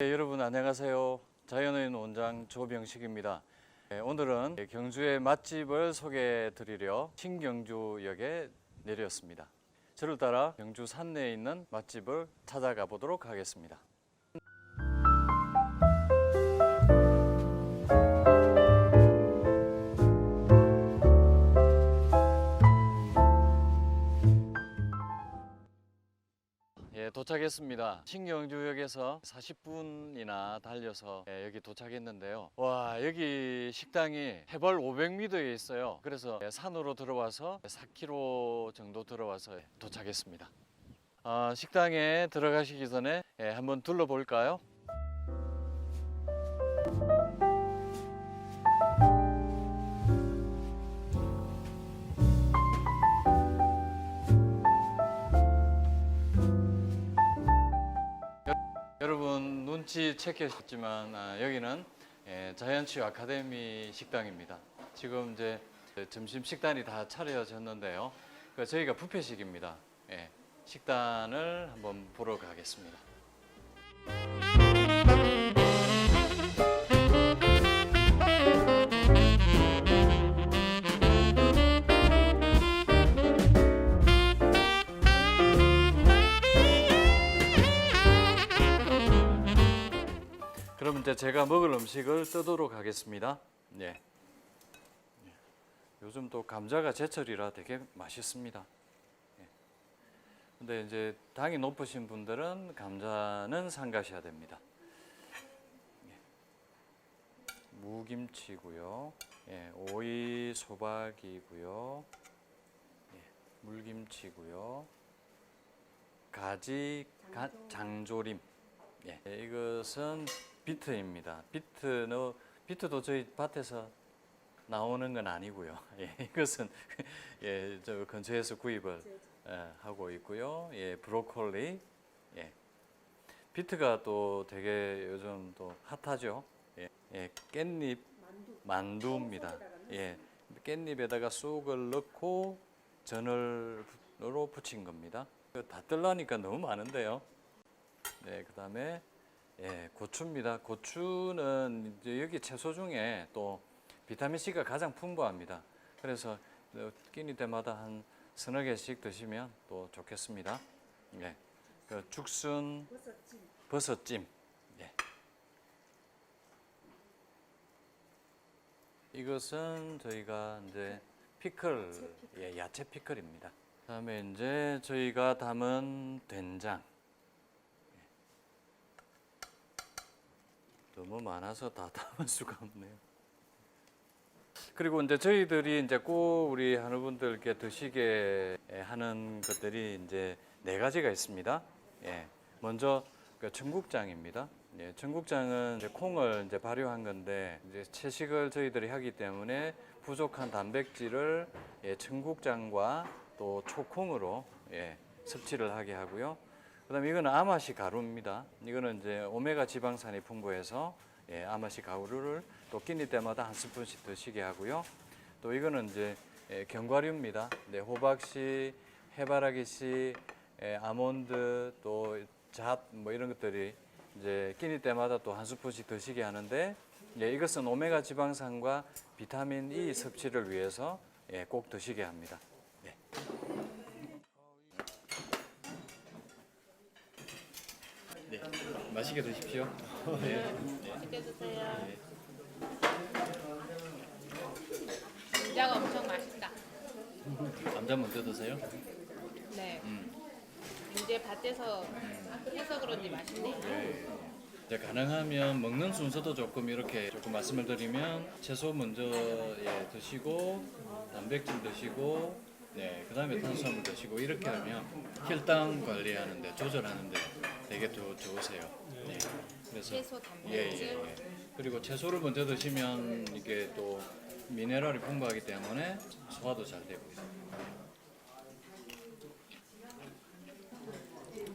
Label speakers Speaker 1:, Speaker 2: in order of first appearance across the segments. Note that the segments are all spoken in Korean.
Speaker 1: 네, 여러분 안녕하세요. 자연의 원장 조병식입니다. 네, 오늘은 경주의 맛집을 소개해 드리려 신경주역에 내렸습니다. 저를 따라 경주 산내에 있는 맛집을 찾아가 보도록 하겠습니다. 예, 도착했습니다. 신경주역에서 40분이나 달려서 예, 여기 도착했는데요. 와, 여기 식당이 해발 500m에 있어요. 그래서 예, 산으로 들어와서 4km 정도 들어와서 예, 도착했습니다. 아, 식당에 들어가시기 전에 예, 한번 둘러볼까요? 눈치 채셨지만 아, 여기는 예, 자연치유 아카데미 식당입니다. 지금 이제 점심 식단이 다 차려졌는데요. 그 저희가 뷔페식입니다. 예, 식단을 한번 보러 가겠습니다. 이제 제가 먹을 음식을 뜨도록 하겠습니다. 예. 예. 요즘 또 감자가 제철이라 되게 맛있습니다. 예. 근데 이제 당이 높으신 분들은 감자는 삼가셔야 됩니다. 예. 무김치고요. 예, 오이 소박이고요. 예, 물김치고요. 가지 가, 장조림. 예, 이것은 비트입니다. 비트는 비트도 저희 밭에서 나오는 건 아니고요. 예, 이것은 예, 저 근처에서 구입을 예, 하고 있고요. 예, 브로콜리. 예. 비트가 또 되게 요즘 또 핫하죠. 예, 예 깻잎 만두 입니다. 예, 깻잎에다가 쑥을 넣고 전을로 부친 겁니다. 다 뜰라니까 너무 많은데요. 네, 그 다음에 예, 고추입니다. 고추는 이제 여기 채소 중에 또 비타민 C가 가장 풍부합니다. 그래서 어, 끼니 때마다 한 서너 개씩 드시면 또 좋겠습니다. 예, 그 죽순 버섯찜. 예. 이것은 저희가 이제 피클, 예, 야채 피클입니다. 그다음에 이제 저희가 담은 된장. 너무 많아서 다 담을 수가 없네요. 그리고 이제 저희들이 이제 꼭 우리 한우분들께 드시게 하는 것들이 이제 네 가지가 있습니다. 예. 먼저 그 청국장입니다. 예, 청국장은 이제 콩을 이제 발효한 건데 이제 채식을 저희들이 하기 때문에 부족한 단백질을 예, 청국장과 또 초콩으로 예, 섭취를 하게 하고요. 그다음에 이거는 아마시 가루입니다. 이거는 이제 오메가 지방산이 풍부해서 예, 아마시 가루를 또 끼니 때마다 한 스푼씩 드시게 하고요. 또 이거는 이제 예, 견과류입니다. 네, 호박씨, 해바라기씨, 예, 아몬드 또 잣 뭐 이런 것들이 이제 끼니 때마다 또 한 스푼씩 드시게 하는데 예, 이것은 오메가 지방산과 비타민 E 섭취를 위해서 예, 꼭 드시게 합니다. 예. 네, 맛있게 드십시오. 네.
Speaker 2: 맛있게 드세요. 감자가 엄청 맛있다.
Speaker 1: 감자 먼저 드세요.
Speaker 2: 네.
Speaker 1: 음.
Speaker 2: 이제 밭에서 해서 그런지 맛있네요.
Speaker 1: 이제 가능하면 먹는 순서도 조금 이렇게 조금 말씀을 드리면 채소 먼저 예, 드시고 단백질 드시고 네 그 다음에 탄수화물 드시고 이렇게 하면 혈당 관리하는데 조절하는데 되게 더 좋으세요. 네. 그래서
Speaker 2: 채소
Speaker 1: 예, 예,
Speaker 2: 단백질.
Speaker 1: 예. 그리고 채소를 먼저 드시면 이게 또 미네랄이 풍부하기 때문에 소화도 잘 되고요.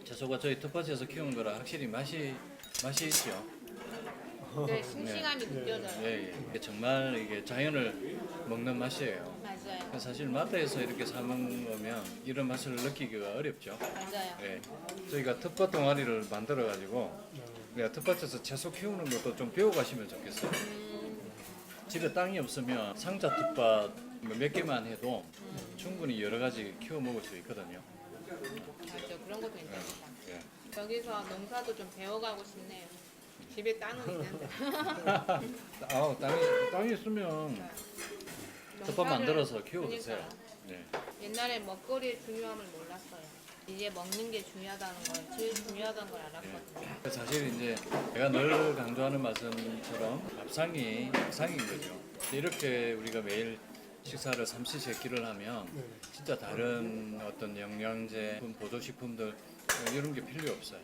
Speaker 1: 채소가 저희 텃밭에서 키운 거라 확실히 맛이 맛이 있죠.
Speaker 2: 네, 싱싱함이 느껴져요.
Speaker 1: 예, 예. 이게 정말 이게 자연을 먹는 맛이에요. 사실 마트에서 이렇게 사 먹으면 이런 맛을 느끼기가 어렵죠.
Speaker 2: 맞아요.
Speaker 1: 예. 저희가 텃밭 동아리를 만들어 가지고 네, 텃밭에서 채소 키우는 것도 좀 배워가시면 좋겠어요. 집에 땅이 없으면 상자 텃밭 뭐몇 개만 해도 충분히 여러 가지 키워 먹을 수 있거든요.
Speaker 2: 맞아 그런 것도 괜찮다.
Speaker 1: 예.
Speaker 2: 여기서 농사도 좀 배워가고 싶네요. 집에 땅은 있는데.
Speaker 1: 아, 땅이 땅이 있으면
Speaker 2: 농사를-
Speaker 1: 만들어서 키워 드세요.
Speaker 2: 그러니까요.
Speaker 1: 네.
Speaker 2: 옛날에 먹거리의 중요함을 몰랐어요. 이제 먹는 게 중요하다는 걸, 제일 중요하다는 걸 알았거든요.
Speaker 1: 사실 이제 제가 늘 강조하는 말씀처럼 밥상이 밥상인 거죠. 이렇게 우리가 매일 식사를 삼시세끼를 하면 진짜 다른 어떤 영양제, 보조식품들 이런 게 필요 없어요.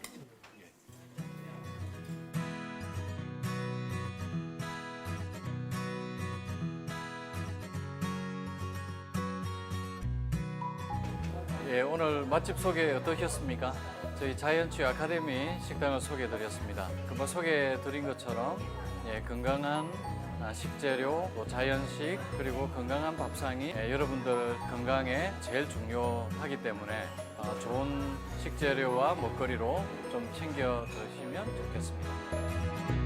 Speaker 1: 예, 오늘 맛집 소개 어떠셨습니까? 저희 자이언츠 아카데미 식당을 소개해드렸습니다. 금방 소개해드린 것처럼 예, 건강한 아, 식재료, 또 자연식, 그리고 건강한 밥상이 예, 여러분들 건강에 제일 중요하기 때문에 아, 좋은 식재료와 먹거리로 좀 챙겨 드시면 좋겠습니다.